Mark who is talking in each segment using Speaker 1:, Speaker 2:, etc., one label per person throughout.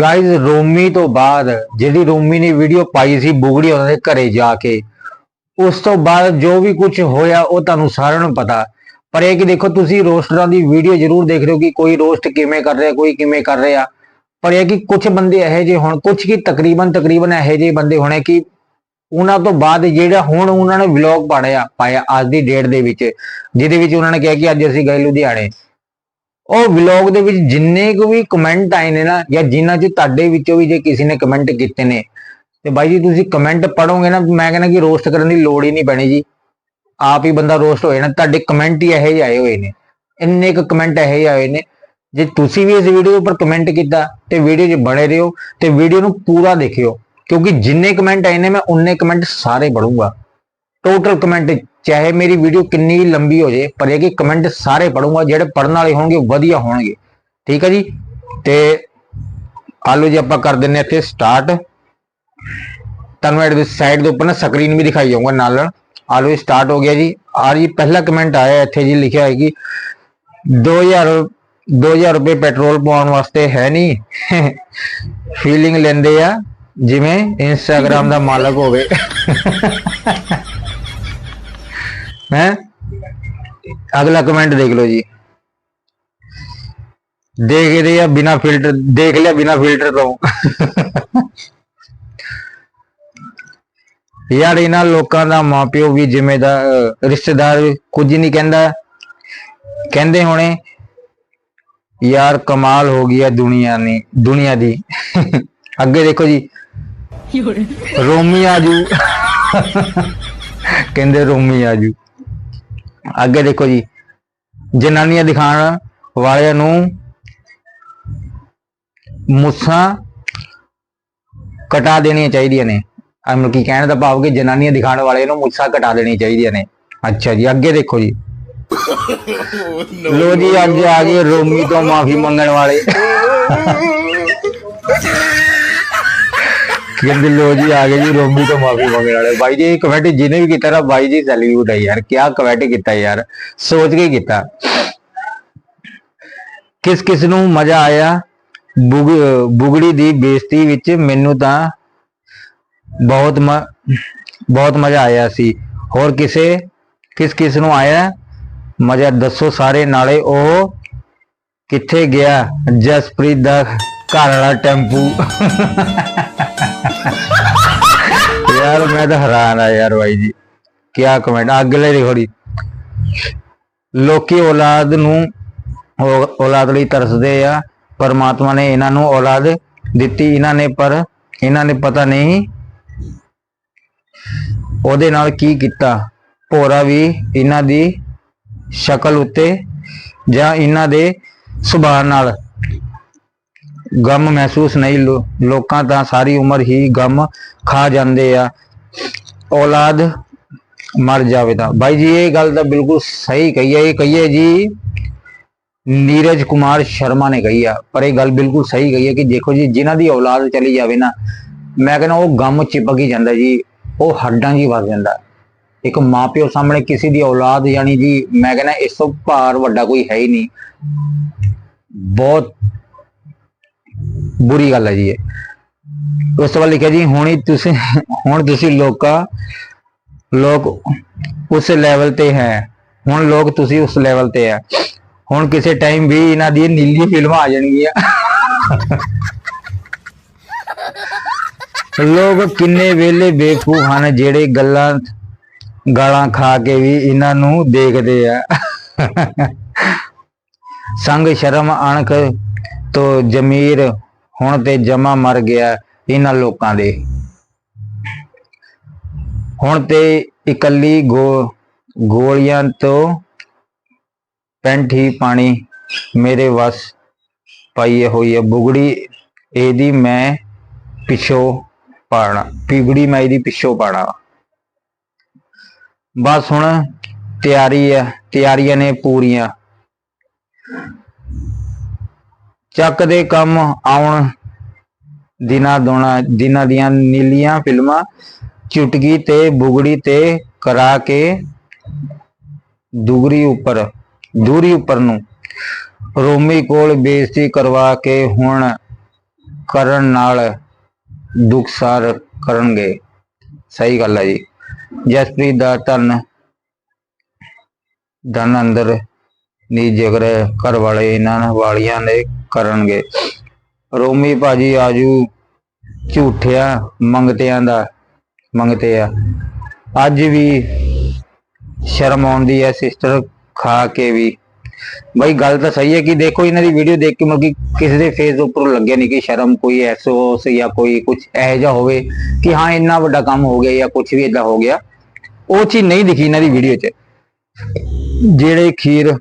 Speaker 1: Guys ਰੋਮੀ ਤੋਂ ਬਾਅਦ ਜਿਹੜੀ ਰੋਮੀ ਨੇ ਵੀਡੀਓ ਪਾਈ ਸੀ ਬੁਗੜੀ ਉਹਨਾਂ ਦੇ ਘਰੇ ਜਾ ਕੇ, ਉਸ ਤੋਂ ਬਾਅਦ ਜੋ ਵੀ ਕੁਝ ਹੋਇਆ ਉਹ ਤੁਹਾਨੂੰ ਸਾਰਿਆਂ ਨੂੰ ਪਤਾ। ਪਰ ਇਹ ਕਿ ਦੇਖੋ, ਤੁਸੀਂ ਰੋਸਟਰਾਂ ਦੀ ਵੀਡੀਓ ਜ਼ਰੂਰ ਦੇਖ ਰਹੇ ਹੋ ਕਿ ਕੋਈ ਰੋਸਟ ਕਿਵੇਂ ਕਰ ਰਿਹਾ, ਕੋਈ ਕਿਵੇਂ ਕਰ ਰਿਹਾ। ਪਰ ਇਹ ਕਿ ਕੁਝ ਬੰਦੇ ਇਹੋ ਜਿਹੇ ਹੁਣ ਕੁਝ ਕੀ ਤਕਰੀਬਨ ਤਕਰੀਬਨ ਇਹੋ ਜਿਹੇ ਬੰਦੇ ਹੋਣੇ ਕਿ ਉਹਨਾਂ ਤੋਂ ਬਾਅਦ ਜਿਹੜਾ ਹੁਣ ਉਹਨਾਂ ਨੇ ਵਲੌਗ ਪਾੜਿਆ, ਪਾਇਆ ਅੱਜ ਦੀ ਡੇਟ ਦੇ ਵਿੱਚ, ਜਿਹਦੇ ਵਿੱਚ ਉਹਨਾਂ ਨੇ ਕਿਹਾ ਕਿ ਅੱਜ ਅਸੀਂ ਗਏ ਲੁਧਿਆਣੇ। ਉਹ ਵਲੌਗ ਦੇ ਵਿੱਚ ਜਿੰਨੇ ਕੁ ਵੀ ਕਮੈਂਟ ਆਏ ਨੇ ਨਾ, ਜਾਂ ਜਿਨ੍ਹਾਂ ਚ ਤੁਹਾਡੇ ਵਿੱਚੋਂ ਵੀ ਜੇ ਕਿਸੇ ਨੇ ਕਮੈਂਟ ਕੀਤੇ ਨੇ, ਤੇ ਬਾਈ ਜੀ ਤੁਸੀਂ ਕਮੈਂਟ ਪੜੋਗੇ ਨਾ, ਮੈਂ ਕਹਿੰਦਾ ਕਿ ਰੋਸਟ ਕਰਨ ਦੀ ਲੋੜ ਹੀ ਨਹੀਂ ਪੈਣੀ ਜੀ। ਆਪ ਹੀ ਬੰਦਾ ਰੋਸਟ ਹੋ ਜਾਣਾ, ਤੁਹਾਡੇ ਕਮੈਂਟ ਹੀ ਇਹੋ ਜਿਹੇ ਆਏ ਹੋਏ ਨੇ। ਇੰਨੇ ਕੁ ਕਮੈਂਟ ਇਹੋ ਜਿਹੇ ਆਏ ਨੇ। ਜੇ ਤੁਸੀਂ ਵੀ ਇਸ ਵੀਡੀਓ ਉੱਪਰ ਕਮੈਂਟ ਕੀਤਾ, ਤੇ ਵੀਡੀਓ 'ਚ ਬਣੇ ਰਹੋ, ਤੇ ਵੀਡੀਓ ਨੂੰ ਪੂਰਾ ਦੇਖਿਓ। ਕਿਉਂਕਿ ਜਿੰਨੇ ਕਮੈਂਟ ਆਏ ਨੇ, ਮੈਂ ਉਨੇ ਕਮੈਂਟ ਸਾਰੇ ਪੜੂੰਗਾ ਟੋਟਲ ਕਮੈਂਟ ਚਾਹੇ ਮੇਰੀ ਵੀਡੀਓ ਕਿੰਨੀ ਵੀ ਲੰਬੀ ਹੋ ਜੇ, ਪਰ ਇਹ ਕਿ ਕਮੈਂਟ ਸਾਰੇ ਪੜੂੰਗਾ ਜਿਹੜੇ ਪੜਨ ਵਾਲੇ ਹੋਣਗੇ ਵਧੀਆ ਹੋਣਗੇ। ਠੀਕ ਹੈ ਜੀ? ਤੇ ਆਲੂ ਜੀ, ਆਪਾਂ ਕਰ ਦਿੰਨੇ ਇੱਥੇ ਸਟਾਰਟ ਤੁਹਾਨੂੰ ਇਹਦੇ ਸਾਈਡ ਦੇ ਉੱਪਰ ਨਾ ਸਕਰੀਨ ਵੀ ਦਿਖਾਈ ਜਾਊਗਾ ਨਾਲ ਨਾਲ। ਆਲੋ ਜੀ ਸਟਾਰਟ ਹੋ ਗਿਆ ਜੀ। ਆ ਜੀ, ਪਹਿਲਾ ਕਮੈਂਟ ਆਇਆ ਇੱਥੇ ਜੀ, ਲਿਖਿਆ ਹੈ ਕਿ 2000 2000 ਰੁਪਏ ਪੈਟਰੋਲ ਪਾਉਣ ਵਾਸਤੇ ਹੈ ਨਹੀਂ ਫੀਲਿੰਗ ਲੈਂਦੇ ਆ, ਜਿਵੇਂ ਇੰਸਟਾਗ੍ਰam ਦਾ ਮਾਲਕ ਹੋਵੇ। ਹੈ? ਅਗਲਾ ਕਮੈਂਟ ਦੇਖ ਲਓ ਜੀ। ਦੇਖ ਰਹੇ ਆ ਬਿਨਾ ਫਿਲਟਰ ਦੇਖ ਲਿਆ ਬਿਨਾ ਫਿਲਟਰ ਤੋਂ। ਯਾਰ ਇਹਨਾਂ ਲੋਕਾਂ ਦਾ ਮਾਪਿਓ ਵੀ ਜ਼ਿੰਮੇਦਾਰ ਰਿਸ਼ਤੇਦਾਰ ਵੀ ਕੁਝ ਨਹੀਂ ਕਹਿੰਦਾ। ਕਹਿੰਦੇ ਹੋਣੇ ਯਾਰ ਕਮਾਲ ਹੋ ਗਈ ਹੈ ਦੁਨੀਆ ਨੇ ਦੁਨੀਆ ਦੀ। ਅੱਗੇ ਦੇਖੋ ਜੀ। ਰੋਮੀ ਆਜੂ। ਕਹਿੰਦੇ ਰੋਮੀ ਆਜੂ। ਅੱਗੇ ਦੇਖੋ ਜੀ, ਜਨਾਨੀਆਂ ਦਿਖਾਉਣ ਵਾਲਿਆਂ ਨੂੰ ਮੁੱਛਾਂ ਕਟਾ ਦੇਣੀਆਂ ਚਾਹੀਦੀਆਂ ਨੇ। ਅਮਲ ਕੀ ਕਹਿਣ ਦਾ ਭਾਵ ਕਿ ਜਨਾਨੀਆਂ ਦਿਖਾਉਣ ਵਾਲੇ ਨੂੰ ਮੁੱਛਾਂ ਕਟਾ ਦੇਣੀਆਂ ਚਾਹੀਦੀਆਂ ਨੇ। ਅੱਛਾ ਜੀ, ਅੱਗੇ ਦੇਖੋ ਜੀ। ਲੋ ਜੀ, ਅੱਜ ਆ ਗਏ ਰੋਮੀ ਤੋਂ ਮਾਫੀ ਮੰਗਣ ਵਾਲੇ। ਕਹਿੰਦੇ ਲੋ ਜੀ, ਆ ਗਏ ਜੀ, ਰੋਮੀ ਤੋਂ ਮਾਫੀ ਮੰਗਣ ਵਾਲੇ। ਬਾਈ ਜੀ ਕਮੈਂਟ ਜਿਹਨੇ ਵੀ ਕੀਤਾ ਨਾ, ਬਾਈ ਜੀ ਸੈਲੂਟ ਹੈ ਯਾਰ ਕੀ ਕਮੈਂਟ ਕੀਤਾ ਯਾਰ, ਸੋਚ ਕੇ ਕੀਤਾ। ਕਿਸ ਕਿਸ ਨੂੰ ਮਜ਼ਾ ਆਇਆ? ਬੁਗੜੀ ਦੀ ਬੇਇੱਜ਼ਤੀ ਵਿੱਚ ਮੈਨੂੰ ਤਾਂ ਬਹੁਤ ਬਹੁਤ ਮਜ਼ਾ ਆਇਆ ਸੀ। ਹੋਰ ਕਿਸੇ? ਕਿਸ ਕਿਸ ਨੂੰ ਆਇਆ? ਮਜ਼ਾ ਦੱਸੋ ਸਾਰੇ, ਨਾਲੇ ਉਹ ਕਿੱਥੇ ਗਿਆ? ਜਸਪ੍ਰੀਤ ਦਾ ਘਰ ਵਾਲਾ ਟੈਂਪੂ। ਯਾਰ ਮੈਂ ਤਾਂ ਹੈਰਾਨ ਆ ਯਾਰ ਬਾਈ ਜੀ। ਕੀ ਕਮੈਂਟ ਅਗਲੇ ਦੇਖੋ ਜੀ ਲੋਕੀ ਔਲਾਦ ਨੂੰ ਔਲਾਦ ਲਈ ਤਰਸਦੇ ਆ। ਪਰਮਾਤਮਾ ਨੇ ਇਹਨਾਂ ਨੂੰ ਔਲਾਦ ਦਿੱਤੀ। ਇਹਨਾਂ ਨੇ ਪਰ ਇਹਨਾਂ ਨੇ ਪਤਾ ਨਹੀਂ ਉਹਦੇ ਨਾਲ ਕੀ ਕੀਤਾ। ਭੋਰਾ ਵੀ ਇਹਨਾਂ ਦੀ ਸ਼ਕਲ ਉੱਤੇ ਜਾਂ ਇਹਨਾਂ ਦੇ ਸੁਭਾਅ ਨਾਲ ਗਮ ਮਹਿਸੂਸ ਨਹੀਂ, ਲੋ- ਲੋਕਾਂ ਤਾਂ ਸਾਰੀ ਉਮਰ ਹੀ ਗਮ ਖਾ ਜਾਂਦੇ ਆ। ਔਲਾਦ ਮਰ ਜਾਵੇ ਤਾਂ। ਬਾਈ ਜੀ, ਇਹ ਗੱਲ ਤਾਂ ਬਿਲਕੁਲ ਸਹੀ ਕਹੀ ਹੈ। ਇਹ ਕਹੀਏ ਜੀ, ਨੀਰਜ ਕੁਮਾਰ ਸ਼ਰਮਾ ਨੇ ਕਹੀ ਆ। ਪਰ ਇਹ ਗੱਲ ਬਿਲਕੁਲ ਸਹੀ ਕਹੀ ਹੈ ਕਿ ਦੇਖੋ ਜੀ, ਜਿਨ੍ਹਾਂ ਦੀ ਔਲਾਦ ਚਲੀ ਜਾਵੇ ਨਾ, ਮੈਂ ਕਹਿੰਦਾ ਉਹ ਗਮ ਚਿਪਕ ਹੀ ਜਾਂਦਾ ਜੀ। ਉਹ ਹੱਡਾਂ 'ਚ ਹੀ ਵਸ ਜਾਂਦਾ। ਇੱਕ ਮਾਪਿਓ ਸਾਹਮਣੇ ਕਿਸੇ ਦੀ ਔਲਾਦ, ਯਾਨੀ ਜੀ, ਮੈਂ ਕਹਿੰਦਾ ਇਸ ਤੋਂ ਭਾਰ ਵੱਡਾ ਕੋਈ ਹੈ ਹੀ ਨਹੀਂ। ਬਹੁਤ ਬੁਰੀ ਗੱਲ ਹੈ ਜੀ ਇਹ। ਉਸ ਤੋਂ ਬਾਅਦ ਲਿਖਿਆ ਜੀ, ਹੁਣੀ ਤੁਸੀਂ ਹੁਣ ਤੁਸੀਂ ਲੋਕਾਂ ਲੋਕ ਉਸ ਲੈਵਲ ਤੇ ਹੈ। ਹੁਣ ਲੋਕ ਤੁਸੀਂ ਉਸ ਲੈਵਲ ਤੇ ਹੈ। ਹੁਣ ਕਿਸੇ ਟਾਈਮ ਵੀ ਇਹਨਾਂ ਦੀ ਨੀਲੀ ਫਿਲਮਾਂ ਆ ਜਾਣਗੀਆਂ। ਲੋਕ ਕਿੰਨੇ ਵੇਲੇ ਬੇਵਕੂਫ ਹਨ ਜਿਹੜੇ ਗੱਲਾਂ ਗਾਲਾਂ ਖਾ ਕੇ ਵੀ ਇਹਨਾਂ ਨੂੰ ਦੇਖਦੇ ਆ। ਸੰਗ ਸ਼ਰਮ ਅਣਖ ਤੋਂ ਜ਼ਮੀਰ ਹੁਣ ਤੇ ਜਮਾ ਮਰ ਗਿਆ ਇਹਨਾਂ ਲੋਕਾਂ ਦੇ। ਹੁਣ ਤੇ ਇਕੱਲੀ ਗੋ, ਗੋਲੀਆਂ ਤੋਂ ਪੈਂਠ ਹੀ ਪਾਣੀ ਮੇਰੇ ਵਸ ਪਾਈ ਹੋਈ ਹੈ। ਬੁਗੜੀ ਇਹਦੀ ਮੈਂ ਪਿੱਛੋਂ ਪਾਣਾ ਪਿਗੜੀ ਮੈਂ ਇਹਦੀ ਪਿੱਛੋਂ ਪਾਣਾ ਬਸ ਹੁਣ ਤਿਆਰੀ ਹੈ, ਤਿਆਰੀਆਂ ਨੇ ਪੂਰੀਆਂ। ਚੱਕ ਦੇ ਕੰਮ ਆਉਣ ਦਿਨਾਂ ਦੋਣਾ ਦਿਨਾਂ ਦੀਆਂ ਨੀਲੀਆਂ ਫਿਲਮਾਂ ਚੁਟਕੀ ਤੇ ਬੁਗੜੀ ਤੇ ਕਰਾ ਕੇ ਦੁਗਰੀ ਉੱਪਰ, ਦੂਰੀ ਉੱਪਰ ਨੂੰ ਰੋਮੀ ਕੋਲ ਬੇਇੱਜ਼ਤੀ ਕਰਵਾ ਕੇ ਹੁਣ ਕਰਨ ਨਾਲ ਦੁਖਸਾਰ ਕਰਨਗੇ। ਸਹੀ ਗੱਲ ਹੈ ਜੀ। ਜਸਪ੍ਰੀਤ ਦਾ ਧਨ ਧਨ ਅੰਦਰ ਨੀ ਜਿਗਰ ਘਰ ਵਾਲੇ ਇਹਨਾਂ ਵਾਲੀਆਂ ਨੇ ਕਰਨਗੇ। ਰੋਮੀ ਭਾਜੀ ਆਜੂ ਝੂਠਿਆ ਮੰਗਤਿਆਂ ਦਾ, ਮੰਗਤੇ ਆ। ਅੱਜ ਵੀ ਸ਼ਰਮ ਆਉਂਦੀ ਹੈ ਸਿਸਟਰ ਖਾ ਕੇ ਵੀ। ਬਈ ਗੱਲ ਤਾਂ ਸਹੀ ਹੈ ਕਿ ਦੇਖੋ ਇਹਨਾਂ ਦੀ ਵੀਡੀਓ ਦੇਖ ਕੇ ਮਤਲਬ ਕਿ ਕਿਸੇ ਦੇ ਫੇਸ ਉੱਪਰ ਲੱਗਿਆ ਨਹੀਂ ਕਿ ਸ਼ਰਮ ਕੋਈ ਐਸਓਸ ਜਾਂ ਕੋਈ ਕੁਝ ਇਹੋ ਜਿਹਾ ਹੋਵੇ ਕਿ ਹਾਂ ਇੰਨਾ ਵੱਡਾ ਕੰਮ ਹੋ ਗਿਆ ਜਾਂ ਕੁਝ ਵੀ ਇਦਾਂ ਹੋ ਗਿਆ। ਉਹ ਚੀਜ਼ ਨਹੀਂ ਦਿਖੀ ਇਹਨਾਂ ਦੀ ਵੀਡੀਓ 'ਚ। ਜਿਹੜੇ ਖੀਰ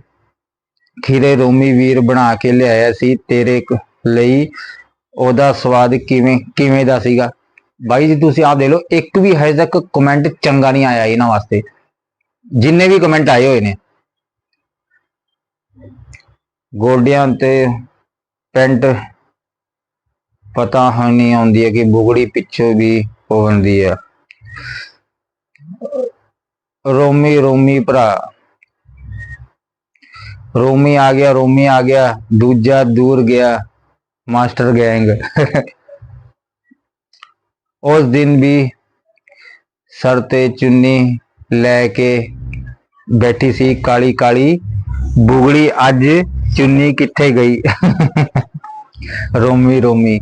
Speaker 1: ਖੀਰੇ ਰੋਮੀ ਵੀਰ ਬਣਾ ਕੇ ਲਿਆਇਆ ਸੀ, ਤੇਰੇ ਲਈ ਉਹਦਾ ਸਵਾਦ ਕਿਵੇਂ ਕਿਵੇਂ ਦਾ ਸੀਗਾ? ਬਾਈ ਜੀ, ਤੁਸੀਂ ਆਪ ਦੇਖ ਲਓ, ਇੱਕ ਵੀ ਹਜੇ ਤੱਕ ਕਮੈਂਟ ਚੰਗਾ ਨਹੀਂ ਆਇਆ ਇਹਨਾਂ ਵਾਸਤੇ। ਜਿੰਨੇ ਵੀ ਕਮੈਂਟ ਆਏ ਹੋਏ ਨੇ। ਗੋਡਿਆਂ ਤੇ ਪੈਂਟ ਪਤਾ ਹੈ ਨਹੀਂ ਆਉਂਦੀ ਹੈ ਕਿ ਬੁਗੜੀ ਪਿੱਛੋਂ ਵੀ ਹੁੰਦੀ ਹੈ। ਰੋਮੀ ਰੋਮੀ ਭਰਾ। ਰੋਮੀ ਆ ਗਿਆ, ਰੋਮੀ ਆ ਗਿਆ, ਦੂਜਾ ਦੂਰ ਗਿਆ, ਮਾਸਟਰ ਗੈਂਗ। ਉਸ ਦਿਨ ਵੀ ਸਰ ਤੇ ਚੁੰਨੀ ਲੈ ਕੇ ਬੈਠੀ ਸੀ ਕਾਲੀ ਕਾਲੀ ਬੁਗੜੀ ਅੱਜ ਚੁੰਨੀ ਕਿੱਥੇ ਗਈ? ਰੋਮੀ ਰੋਮੀ,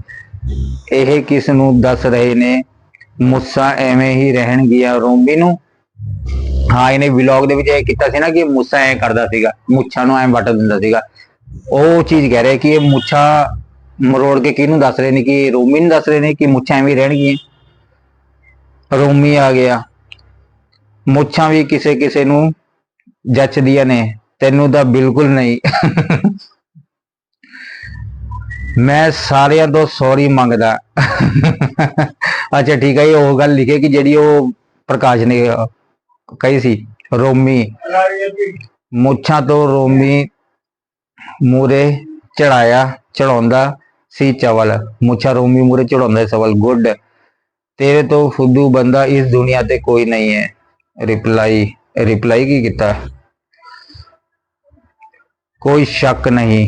Speaker 1: ਇਹ ਕਿਸ ਨੂੰ ਦੱਸ ਰਹੇ ਨੇ? ਮੁੱਸਾ ਐਵੇਂ ਹੀ ਰਹਿਣਗੀਆਂ ਰੋਮੀ ਨੂੰ। ਹਾਂ, ਇਹਨੇ ਵਲੌਗ ਦੇ ਵਿੱਚ ਇਹ ਕੀਤਾ ਸੀ ਨਾ ਕਿ ਮੁੱਸਾ ਐ ਕਰਦਾ ਸੀਗਾ, ਮੁੱਛਾਂ ਨੂੰ ਐ ਵੱਟ ਦਿੰਦਾ ਸੀਗਾ। ਉਹ ਚੀਜ਼ ਕਹਿ ਰਿਹਾ ਕਿ ਇਹ ਮੁੱਛਾਂ ਮਰੋੜ ਕੇ ਕਿਹਨੂੰ ਦੱਸ ਰਹੇ ਨੇ ਕਿ ਰੋਮੀ ਨੂੰ ਦੱਸ ਰਹੇ ਨੇ ਕਿ ਮੁੱਛਾਂ ਐਵੇਂ ਰਹਿਣਗੀਆਂ। ਰੋਮੀ ਆ ਗਿਆ। ਮੁੱਛਾਂ ਵੀ ਕਿਸੇ ਕਿਸੇ ਨੂੰ ਜੱਚਦੀਆਂ ਨੇ, ਤੈਨੂੰ ਤਾਂ ਬਿਲਕੁਲ ਨਹੀਂ। ਮੈਂ ਸਾਰਿਆਂ ਤੋਂ ਸੌਰੀ ਮੰਗਦਾ। ਅੱਛਾ, ਠੀਕ ਹੈ ਇਹ ਉਹ ਗੱਲ ਲਿਖੇ ਕਿ ਜਿਹੜੀ ਉਹ ਪ੍ਰਕਾਸ਼ ਨੇ ਅਹ, ਕਹੀ ਸੀ ਰੋਮੀ ਮੁੱਛਾਂ ਤੋਂ ਰੋਮੀ ਮੂਰੇ ਚੜਾਇਆ ਚੜਾਉਂਦਾ ਸੀ ਚਵਲ ਮੁੱਛਾਂ ਰੋਮੀ ਮੂਰੇ ਚੜਾਉਂਦਾ ਸੀ ਚਵਲ ਗੁੱਡ ਤੇਰੇ ਤੋਂ ਫੁੱਦੂ ਬੰਦਾ ਇਸ ਦੁਨੀਆ ਤੇ ਕੋਈ ਨਹੀਂ ਹੈ ਰਿਪਲਾਈ ਰਿਪਲਾਈ ਕੀ ਕੀਤਾ ਕੋਈ ਸ਼ੱਕ ਨਹੀਂ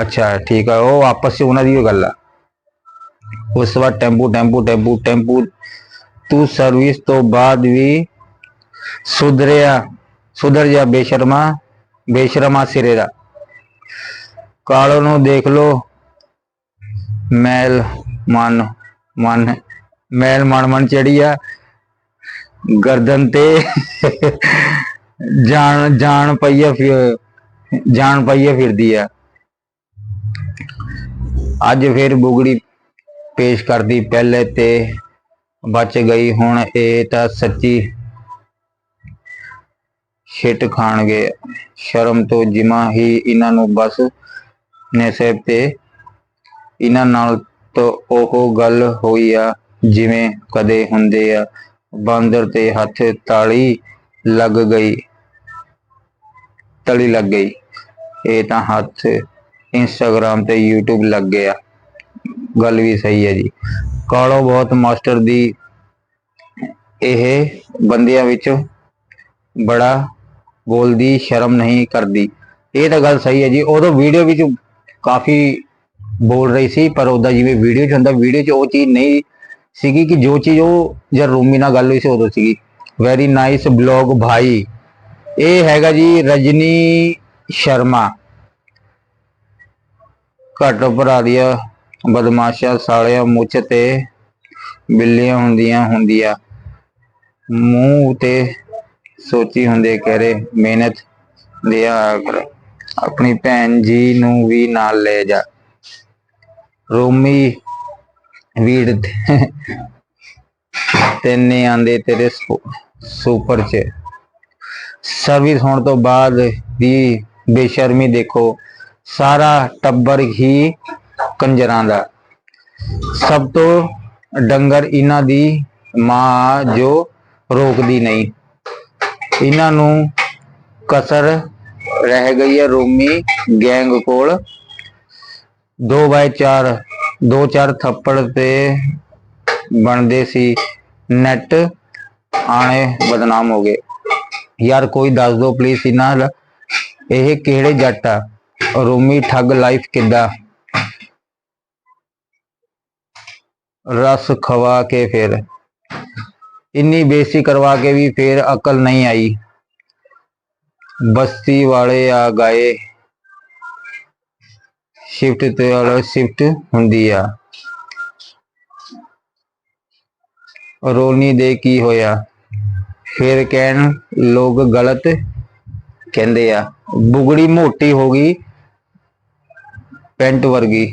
Speaker 1: ਅੱਛਾ ਠੀਕ ਹੈ ਉਹ ਆਪਸ ਵਿੱਚ ਉਹਨਾਂ ਦੀ ਉਹ ਗੱਲ ਆ ਉਸ ਤੋਂ ਬਾਅਦ ਟੈਂਪੂ ਟੈਂਪੂ ਟੈਂਪੂ ਟੈਂਪੂ ਤੂੰ ਸਰਵਿਸ ਤੋਂ ਬਾਅਦ ਵੀ ਸੁਧਰਿਆ, ਸੁਧਰ ਜਾ ਬੇਸ਼ਰਮਾ ਬੇਸ਼ਰਮਾ ਸਿਰੇ ਦਾ। ਕਾਲੋ ਨੂੰ ਦੇਖ ਲੋ, ਮੈਲ ਮਨ ਮਨ, ਮੈਲ ਮਨ ਮਨ ਚੜੀ ਆ। ਗਰਦਨ ਤੇ ਜਾਣ ਜਾਣ ਪਈਆ ਜਾਣ ਪਈਆ ਫਿਰਦੀ ਆ। ਅੱਜ ਫਿਰ ਬੁਗੜੀ ਪੇਸ਼ ਕਰਦੀ, ਪਹਿਲੇ ਤੇ ਬਚ ਗਈ, ਹੁਣ ਇਹ ਤਾਂ ਸੱਚੀ ਛਿੱਟ ਖਾਣਗੇ। ਸ਼ਰਮ ਤੋਂ ਜਿਮਾ ਹੀ ਇਹਨਾਂ ਨੂੰ ਬਸ ਨਸੀਬ ਤੇ ਇਹਨਾਂ ਨਾਲ ਤਾਂ ਉਹ ਗੱਲ ਹੋਈ ਆ, ਜਿਵੇਂ ਕਦੇ ਹੁੰਦੇ ਆ। ਬਾਂਦਰ ਤੇ ਹੱਥ ਤਾਲੀ ਲੱਗ ਗਈ, ਤਲੀ ਲੱਗ ਗਈ। ਇਹ ਤਾਂ ਹੱਥ ਇੰਸਟਾਗ੍ਰਾਮ ਤੇ YouTube ਲੱਗ ਗਿਆ। ਗੱਲ ਵੀ ਸਹੀ ਹੈ ਜੀ। ਕਾਲੋ ਬਹੁਤ ਮਾਸਟਰ ਦੀ ਇਹ ਬੰਦਿਆਂ ਵਿੱਚ ਬੜਾ ਬੋਲਦੀ, ਸ਼ਰਮ ਨਹੀਂ ਕਰਦੀ। ਇਹ ਤਾਂ ਗੱਲ ਸਹੀ ਹੈ ਜੀ। ਉਦੋਂ ਵੀਡੀਓ ਵਿੱਚ ਕਾਫੀ ਬੋਲ ਰਹੀ ਸੀ, ਪਰ ਉਹਦਾ ਜਿਵੇਂ ਵੀਡੀਓ 'ਚ ਹੁੰਦਾ ਵੀਡੀਓ 'ਚ ਉਹ ਚੀਜ਼ ਨਹੀਂ ਸੀਗੀ ਕਿ ਜੋ ਚੀਜ਼ ਉਹ ਜਦ ਰੂਮੀ ਨਾਲ ਗੱਲ ਹੋਈ ਸੀ, ਉਦੋਂ ਸੀਗੀ। ਵੈਰੀ ਨਾਈਸ ਬਲੌਗ ਭਾਈ। ਇਹ ਹੈਗਾ ਜੀ ਰਜਨੀ ਸ਼ਰਮਾ। ਘੱਟ ਭਰਾ ਦੀਆਂ ਬਦਮਾਸ਼ਾ, ਸਾਲਿਆ ਮੁੱਛ ਤੇ ਬਿੱਲੀਆਂ ਹੁੰਦੀਆਂ ਹੁੰਦੀਆਂ। ਮੂੰਹ ਤੇ ਸੋਚੀ ਹੁੰਦੇ ਕਹਿਰੇ ਮਿਹਨਤ ਦਿਆ ਕਰ, ਆਪਣੀ ਭੈਣ ਜੀ ਨੂੰ ਵੀ ਨਾਲ ਲੈ ਜਾ। ਰੋਮੀ ਵੀੜ ਤੈਨੇ ਆਂਦੇ ਤੇਰੇ ਸੁਪਰ ਚ। ਸਰਵਿਸ ਹੋਣ ਤੋਂ ਬਾਅਦ ਵੀ ਬੇਸ਼ਰਮੀ ਦੇਖੋ, ਸਾਰਾ ਟੱਬਰ ਹੀ ਕੰਜਰਾਂ ਦਾ। ਸਭ ਤੋਂ ਡੰਗਰ ਇਹਨਾਂ ਦੀ ਮਾਂ ਜੋ ਰੋਕਦੀ ਨਹੀਂ। ਇਹਨਾਂ ਨੂੰ ਕਸਰ ਰਹਿ ਗਈ ਹੈ ਰੋਮੀ ਗੈਂਗ ਕੋਲ। 2 ਬਾਈ 4 ਦੋ ਚਾਰ ਥੱਪੜ ਤੇ ਬਣਦੇ ਸੀ। ਨੈਟ ਆਣੇ ਬਦਨਾਮ ਹੋ ਗਏ। ਯਾਰ ਕੋਈ ਦੱਸ ਦਿਓ ਪਲੀਜ਼ ਇਹਨਾਂ ਇਹ ਕਿਹੜੇ ਜੱਟ ਆ? ਰੋਮੀ ਠੱਗ ਲਾਈਫ ਕਿੱਦਾਂ? ਰਸ ਖਵਾ ਕੇ ਫਿਰ। ਇੰਨੀ ਬੇਇੱਜ਼ਤੀ ਕਰਵਾ ਕੇ ਵੀ ਫਿਰ ਅਕਲ ਨਹੀਂ ਆਈ ਬਸਤੀ ਵਾਲੇ ਆ ਗਏ ਸ਼ਿਫਟ ਤੇ ਵਾਲਾ ਸ਼ਿਫਟ ਹੁੰਦੀ ਆ ਰੋਲਨੀ ਦੇ ਕੀ ਹੋਇਆ ਫਿਰ ਕਹਿਣ ਲੋਕ ਗਲਤ ਕਹਿੰਦੇ ਆ ਬੁਗੜੀ ਮੋਟੀ ਹੋ ਗਈ ਪੈਂਟ ਵਰਗੀ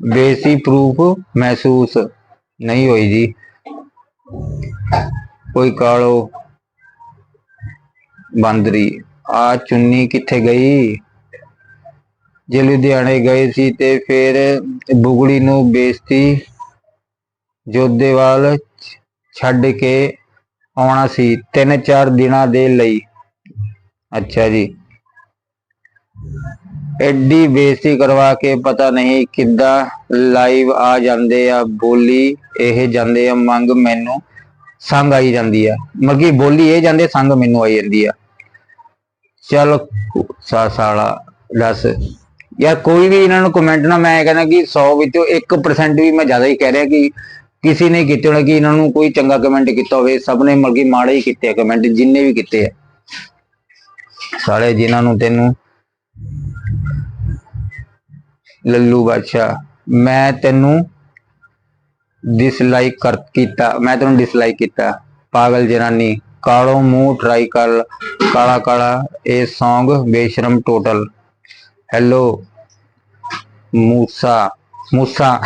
Speaker 1: ਬੇਸੀ ਪ੍ਰੂਫ ਮਹਿਸੂਸ ਨਹੀਂ ਹੋਈ ਜੀ। ਕੋਈ ਕਾਲੋ ਬਾਂਦਰੀ ਆ ਚੁੰਨੀ ਕਿੱਥੇ ਗਈ? ਜੇ ਲੁਧਿਆਣੇ ਗਏ ਸੀ ਤੇ ਫਿਰ ਬੁਗੜੀ ਨੂੰ ਬੇਇੱਜ਼ਤੀ ਜੋਧੇਵਾਲ ਛੱਡ ਕੇ ਆਉਣਾ ਸੀ ਤਿੰਨ ਚਾਰ ਦਿਨਾਂ ਦੇ ਲਈ। ਅੱਛਾ ਜੀ। ਐਡੀ ਬੇਇੱਜ਼ਤੀ ਕਰਵਾ ਕੇ ਪਤਾ ਨਹੀਂ ਕਿੱਦਾਂ ਲਾਈਵ ਆ ਜਾਂਦੇ ਆ, ਬੋਲੀ ਇਹ ਜਾਂਦੇ ਆ, ਮੰਗ ਮੈਨੂੰ ਸੰਗ ਆਈ ਜਾਂਦੀ ਆ। ਮਰਗੀ ਬੋਲੀ ਇਹ ਜਾਂਦੇ, ਸੰਗ ਮੈਨੂੰ ਆਈ ਜਾਂਦੀ ਆ। ਚਲ ਸਾ, ਸਾਲਾ, ਦੱਸ। ਯਾਰ ਕੋਈ ਵੀ ਇਹਨਾਂ ਨੂੰ ਕਮੈਂਟ ਨਾ, ਮੈਂ ਕਹਿੰਦਾ ਕਿ 100 ਵਿੱਚੋਂ 1% ਵੀ ਮੈਂ ਜ਼ਿਆਦਾ ਹੀ ਕਹਿ ਰਿਹਾ ਕਿ ਕਿਸੇ ਨੇ ਕੀਤੇ ਹੋਣਾ, ਕਿ ਇਹਨਾਂ ਨੂੰ ਕੋਈ ਚੰਗਾ ਕਮੈਂਟ ਕੀਤਾ ਹੋਵੇ, ਸਭ ਨੇ ਮਲਕੀ ਮਾੜੇ ਹੀ ਕੀਤੇ ਆ ਕਮੈਂਟ ਜਿੰਨੇ ਵੀ ਕੀਤੇ ਆ। ਸਾਲੇ, ਜਿਨ੍ਹਾਂ ਨੂੰ ਤੈਨੂੰ ਲੱਲੂ ਬਾਦਸ਼ਾਹ, ਮੈਂ ਤੈਨੂੰ ਡਿਸਲਾਈਕ ਕਰ, ਕੀਤਾ, ਮੈਂ ਤੈਨੂੰ ਡਿਸਲਾਈਕ ਕੀਤਾ। ਪਾਗਲ ਜਨਾਨੀ, ਕਾਲੋ ਮੂੰਹ ਟਰਾਈ ਕਰ, ਕਾਲਾ ਕਾਲਾ, ਇਹ Song ਬੇਸ਼ਰਮ total hello Moosa Moosa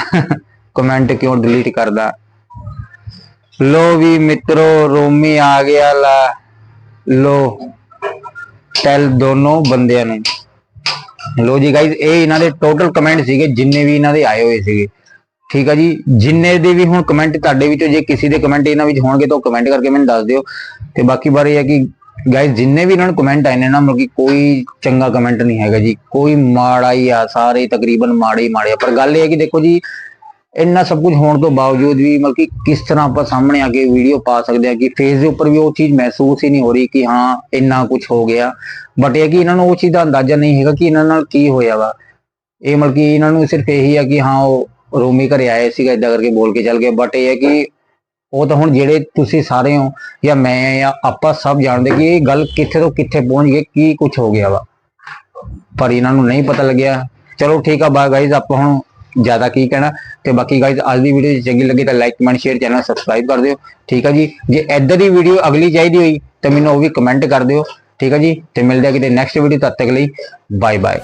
Speaker 1: comment ਕਿਉਂ ਡਿਲੀਟ ਕਰਦਾ? ਲੋ ਵੀ ਮਿੱਤਰੋ, ਰੋਮੀ ਆ ਗਿਆ ਲਾ। ਲੋ ਟੈਲ ਦੋਨੋਂ ਬੰਦਿਆਂ ਨੂੰ। ਲੋ ਜੀ ਗਾਇਜ਼ ਇਹ ਇਹਨਾਂ ਦੇ ਟੋਟਲ ਕਮੈਂਟ ਸੀਗੇ, ਜਿੰਨੇ ਵੀ ਇਹਨਾਂ ਦੇ ਆਏ ਹੋਏ ਸੀਗੇ। ਠੀਕ ਆ ਜੀ? ਜਿੰਨੇ ਦੇ ਵੀ ਹੁਣ ਕਮੈਂਟ ਤੁਹਾਡੇ ਵਿੱਚੋਂ, ਜੇ ਕਿਸੇ ਦੇ ਕਮੈਂਟ ਇਹਨਾਂ ਵਿੱਚ ਹੋਣਗੇ ਤਾਂ ਕਮੈਂਟ ਕਰਕੇ ਮੈਨੂੰ ਦੱਸ ਦਿਓ। ਤੇ ਬਾਕੀ ਬਾਰੇ ਇਹ ਹੈ ਕਿ ਗਾਇਜ਼ ਜਿੰਨੇ ਵੀ ਇਹਨਾਂ ਨੂੰ ਕਮੈਂਟ ਆਏ ਨੇ ਨਾ, ਮਤਲਬ ਕਿ ਕੋਈ ਚੰਗਾ ਕਮੈਂਟ ਨਹੀਂ ਹੈਗਾ ਜੀ। ਕੋਈ ਮਾੜਾ ਹੀ ਆ, ਸਾਰੇ ਤਕਰੀਬਨ ਮਾੜੇ ਹੀ ਮਾੜੇ ਆ। ਪਰ ਗੱਲ ਇਹ ਹੈ ਕਿ ਦੇਖੋ ਜੀ ਇੰਨਾ ਸਭ ਕੁਝ ਹੋਣ ਤੋਂ ਬਾਵਜੂਦ ਵੀ ਮਤਲਬ ਕਿ ਕਿਸ ਤਰ੍ਹਾਂ ਆਪਾਂ ਸਾਹਮਣੇ ਆ ਕੇ ਵੀਡੀਓ ਪਾ ਸਕਦੇ ਆ ਕਿ ਫੇਸ ਦੇ ਉੱਪਰ ਵੀ ਉਹ ਚੀਜ਼ ਮਹਿਸੂਸ ਹੀ ਨਹੀਂ ਹੋ ਰਹੀ ਕਿ ਹਾਂ, ਇੰਨਾ ਕੁਝ ਹੋ ਗਿਆ। ਬਟ ਇਹ ਕਿ ਇਹਨਾਂ ਨੂੰ ਉਹ ਚੀਜ਼ ਦਾ ਅੰਦਾਜ਼ਾ ਨਹੀਂ ਹੈਗਾ ਕਿ ਇਹਨਾਂ ਨਾਲ ਕੀ ਹੋਇਆ ਵਾ। ਇਹ ਮਤਲਬ ਕਿ ਇਹਨਾਂ ਨੂੰ ਸਿਰਫ ਇਹੀ ਆ ਕਿ ਹਾਂ, ਉਹ ਰੋਮੀ ਘਰੇ ਆਏ ਸੀਗਾ ਇਦਾਂ ਕਰਕੇ ਬੋਲ ਕੇ ਚੱਲ ਗਏ। ਬਟ ਇਹ ਹੈ ਕਿ ਉਹ ਤਾਂ ਹੁਣ ਜਿਹੜੇ ਤੁਸੀਂ ਸਾਰੇ ਹੋ, ਜਾਂ ਮੈਂ ਜਾਂ ਆਪਾਂ ਸਭ ਜਾਣਦੇ ਕਿ ਇਹ ਗੱਲ ਕਿੱਥੇ ਤੋਂ ਕਿੱਥੇ ਪਹੁੰਚ ਗਈ, ਕੀ ਕੁਝ ਹੋ ਗਿਆ ਵਾ। ਪਰ ਇਹਨਾਂ ਨੂੰ ਨਹੀਂ ਪਤਾ ਲੱਗਿਆ। ਚਲੋ ਠੀਕ ਆ ਬਾਏ ਗਾਇਜ਼ ਆਪਾਂ ਹੁਣ ਜ਼ਿਆਦਾ ਕੀ ਕਹਿਣਾ ਤੇ ਬਾਕੀ ਗਾਇਜ਼ ਅੱਜ ਦੀ ਵੀਡੀਓ ਚੰਗੀ ਲੱਗੀ ਤਾਂ like comment share channel subscribe ਕਰ ਦਿਓ। ਠੀਕ ਹੈ ਜੀ? ਜੇ ਇੱਦਾਂ ਦੀ ਵੀਡੀਓ ਅਗਲੀ ਚਾਹੀਦੀ ਹੋਈ ਤਾਂ ਮੈਨੂੰ ਉਹ ਵੀ ਕਮੈਂਟ ਕਰ ਦਿਓ। ਠੀਕ ਹੈ ਜੀ? ਤੇ ਮਿਲਦੇ ਆ ਕਿਤੇ ਨੈਕਸਟ ਵੀਡੀਓ ਤਦ ਤੱਕ ਲਈ। Bye bye